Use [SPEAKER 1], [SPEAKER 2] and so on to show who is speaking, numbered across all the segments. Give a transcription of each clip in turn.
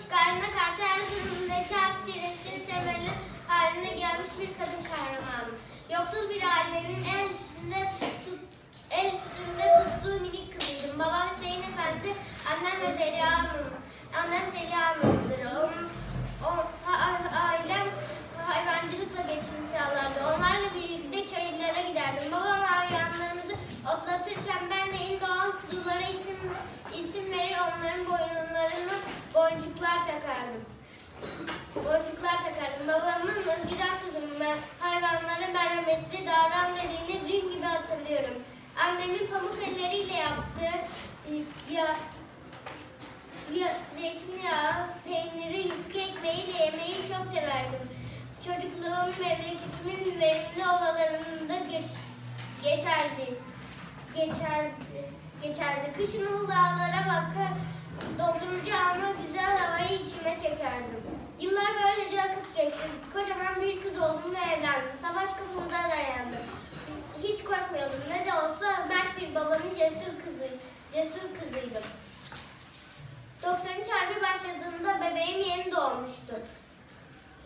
[SPEAKER 1] işgaline karşı Erzurum'daki hak direnişinin sembolü haline gelmiş bir kadın kahramanım. Yoksul bir ailenin en üstünde tut, el üstünde tuttuğu minik kızıydım. Babam Hüseyin Efendi, annem Zeliha Hanım. Annem Zeliha Hanım'dır. Onun, Boncuklar takardım. Babamın güzel kızım ben hayvanlara merhametli davran dediğini dün gibi hatırlıyorum. Annemin pamuk elleriyle yaptığı e, ya, ya, zeytinyağı, peyniri, yufka ekmeğiyle yemeği çok severdim. Çocukluğum memleketimin verimli ovalarında geç, geçerdi. Geçerdi. Geçerdi. Kışın Uludağlara bakar, dondurucu ama güzel havayı çekerdim. Yıllar böylece akıp geçti. Kocaman bir kız oldum ve evlendim. Savaş kapımıza dayandı. Hiç korkmuyordum. Ne de olsa mert bir babanın cesur kızı, cesur kızıydım. 93 Harbi başladığında bebeğim yeni doğmuştu.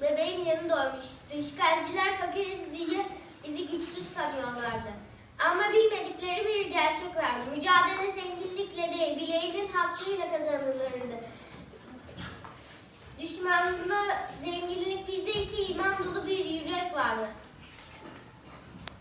[SPEAKER 1] Bebeğim yeni doğmuştu. İşgalciler fakiriz diye bizi güçsüz sanıyorlardı. Ama bilmedikleri bir gerçek vardı. Mücadele zenginlikle değil, bileğinin hakkıyla kazanılırdı. Düşmanda zenginlik bizde ise iman dolu bir.